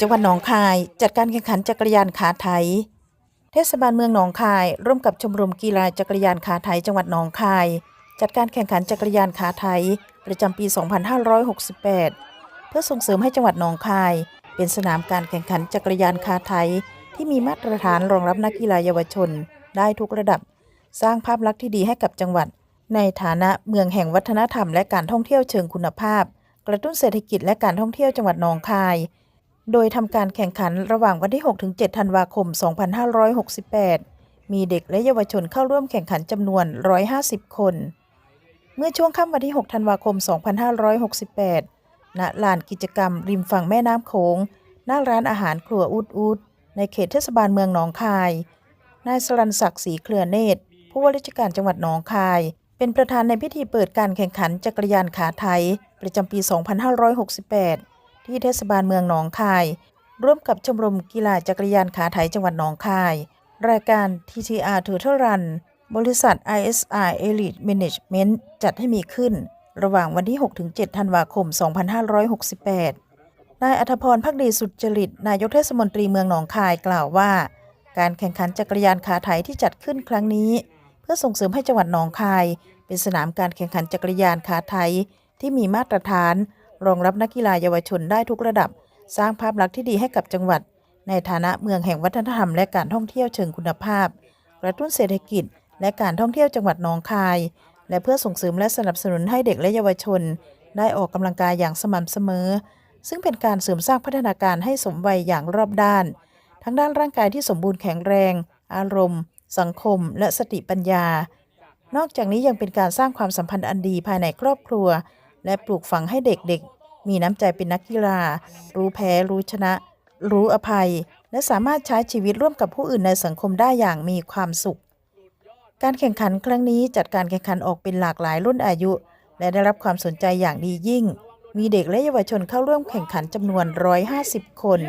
จังหวัดหนองคายจัดการแข่งขันจักรยานขาไถ เทศบาลเมืองหนองคาย ร่วมกับชมรมกีฬาจักรยานขาไถจังหวัดหนองคาย จัดการแข่งขันจักรยานขาไถประจำปี 2568 เพื่อส่งเสริมให้จังหวัดหนองคาย เป็นสนามการแข่งขันจักรยานขาไถที่มีมาตรฐานรองรับนักกีฬาเยาวชน ได้ทุกระดับ สร้างภาพลักษณ์ที่ดีให้กับจังหวัด ในฐานะเมืองแห่งวัฒนธรรมและการท่องเที่ยวเชิงคุณภาพ กระตุ้นเศรษฐกิจและการท่องเที่ยวจังหวัดหนองคาย โดยทำการแข่งขันระหว่างวันที่ 6-7 ธันวาคม 2568 มีเด็กและเยาวชนเข้าร่วมแข่งขันจำนวน 150 คน เมื่อช่วงค่ำวันที่ 6 ธันวาคม 2568 ณ ลานกิจกรรม ริมฝั่งแม่น้ำโขง หน้าร้านอาหารครัวอุดอุดในเขตเทศบาลเมืองหนองคาย นายสรันศักดิ์ศรีเครือเนตรผู้ว่าราชการจังหวัดหนองคาย เป็นประธานในพิธีเปิดการแข่งขันจักรยานขาไทย ประจำปี 2568 ที่เทศบาลเมืองหนองคาย ร่วมกับชมรมกีฬาจักรยานขาไถจังหวัดหนองคาย รายการ TTR Turtle Run บริษัท ISR Elite Management จัดให้มีขึ้น ระหว่างวันที่ 6-7 ธันวาคม 2568 นายอัธพรพักดีสุจริต นายกเทศมนตรีเมืองหนองคายกล่าวว่า การแข่งขันจักรยานขาไถที่จัดขึ้นครั้งนี้ เพื่อส่งเสริมให้จังหวัดหนองคาย เป็นสนามการแข่งขันจักรยานขาไถที่มีมาตรฐาน รองรับนักกีฬาเยาวชนได้ทุกระดับ สร้างภาพลักษณ์ที่ดีให้กับจังหวัด ในฐานะเมืองแห่งวัฒนธรรมและการท่องเที่ยวเชิงคุณภาพ กระตุ้นเศรษฐกิจ และการท่องเที่ยวจังหวัดหนองคาย และเพื่อส่งเสริมและสนับสนุนให้เด็กและเยาวชน ได้ออกกำลังกายอย่างสม่ำเสมอ ซึ่งเป็นการเสริมสร้างพัฒนาการให้สมวัยอย่างรอบด้าน ทั้งด้านร่างกายที่สมบูรณ์แข็งแรง อารมณ์ สังคม และสติปัญญา นอกจากนี้ยังเป็นการสร้างความสัมพันธ์อันดีภายในครอบครัว และปลูกฝังให้เด็กๆ มีน้ำใจเป็นนักกีฬา รู้แพ้ รู้ชนะ รู้อภัย และสามารถใช้ชีวิตร่วมกับผู้อื่นในสังคมได้อย่างมีความสุข การแข่งขันครั้งนี้จัดการแข่งขันออกเป็นหลากหลายรุ่นอายุ และได้รับความสนใจอย่างดียิ่ง มีเด็กและเยาวชนเข้าร่วมแข่งขันจำนวน 150 คน